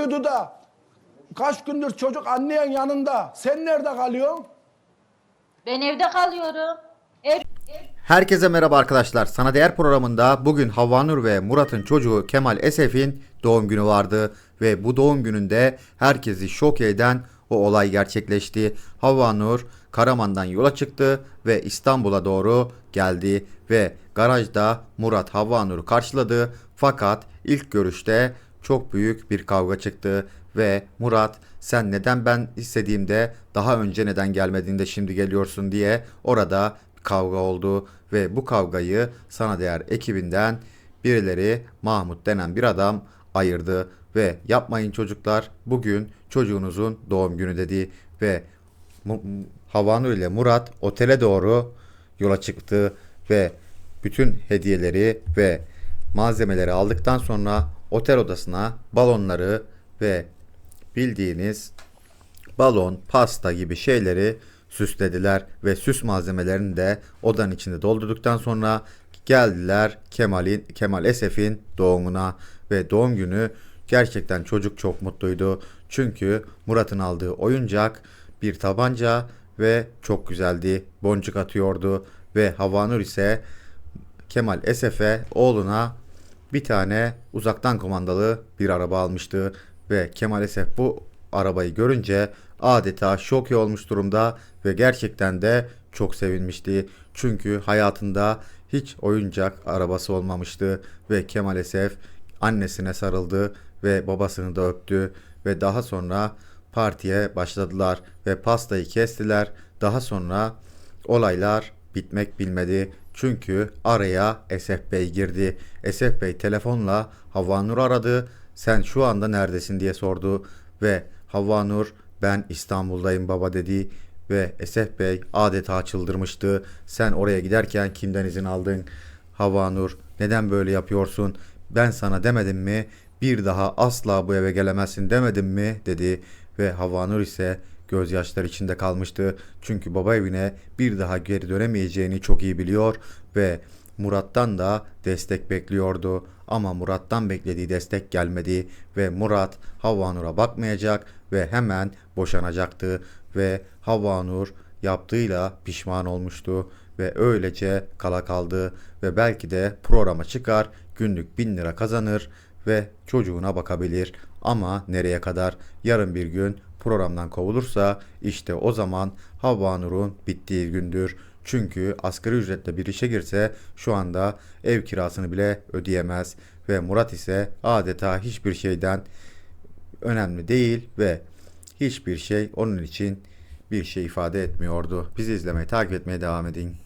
büyüdü da kaç gündür çocuk annenin yanında. Sen nerede kalıyorsun? Ben evde kalıyorum. Ev, Herkese merhaba arkadaşlar. Sana Değer programında bugün Havvanur ve Murat'ın çocuğu Kemal Esef'in doğum günü vardı. Ve bu doğum gününde herkesi şok eden o olay gerçekleşti. Havvanur Karaman'dan yola çıktı ve İstanbul'a doğru geldi. Ve garajda Murat Havvanur'u karşıladı. Fakat ilk görüşte çok büyük bir kavga çıktı. Ve Murat sen neden ben istediğimde daha önce neden gelmediğinde şimdi geliyorsun diye orada kavga oldu ve bu kavgayı sana değer ekibinden birileri Mahmut denen bir adam ayırdı ve yapmayın çocuklar bugün çocuğunuzun doğum günü dedi ve Havanur ile Murat otele doğru yola çıktı ve bütün hediyeleri ve malzemeleri aldıktan sonra otel odasına balonları ve bildiğiniz balon, pasta gibi şeyleri süslediler ve süs malzemelerini de odanın içinde doldurduktan sonra geldiler Kemal'in Kemal Esef'in doğumuna ve doğum günü gerçekten çocuk çok mutluydu. Çünkü Murat'ın aldığı oyuncak bir tabanca ve çok güzeldi. Boncuk atıyordu ve Havanur ise Kemal Esef'e oğluna bir tane uzaktan kumandalı bir araba almıştı ve Kemal Esef bu arabayı görünce adeta şok olmuş durumda ve gerçekten de çok sevinmişti. Çünkü hayatında hiç oyuncak arabası olmamıştı ve Kemal Esef annesine sarıldı ve babasını da öptü ve daha sonra partiye başladılar ve pastayı kestiler. Daha sonra olaylar bitmek bilmedi. Çünkü araya Esef Bey girdi. Esef Bey telefonla Havva Nur aradı. Sen şu anda neredesin diye sordu ve Havva Nur ben İstanbul'dayım baba dedi ve Esef Bey adeta çıldırmıştı. Sen oraya giderken kimden izin aldın? Havva Nur neden böyle yapıyorsun? Ben sana demedim mi? Bir daha asla bu eve gelemezsin demedim mi? dedi ve Havva Nur ise gözyaşları içinde kalmıştı. Çünkü baba evine bir daha geri dönemeyeceğini çok iyi biliyor ve Murat'tan da destek bekliyordu. Ama Murat'tan beklediği destek gelmedi ve Murat Havva Nur'a bakmayacak ve hemen boşanacaktı ve Havva Nur yaptığıyla pişman olmuştu ve öylece kala kaldı ve belki de programa çıkar günlük bin lira kazanır ve çocuğuna bakabilir ama nereye kadar yarın bir gün programdan kovulursa işte o zaman Havva Nur'un bittiği gündür. Çünkü asgari ücretle bir işe girse şu anda ev kirasını bile ödeyemez ve Murat ise adeta hiçbir şeyden önemli değil ve hiçbir şey onun için bir şey ifade etmiyordu. Bizi izlemeye, takip etmeye devam edin.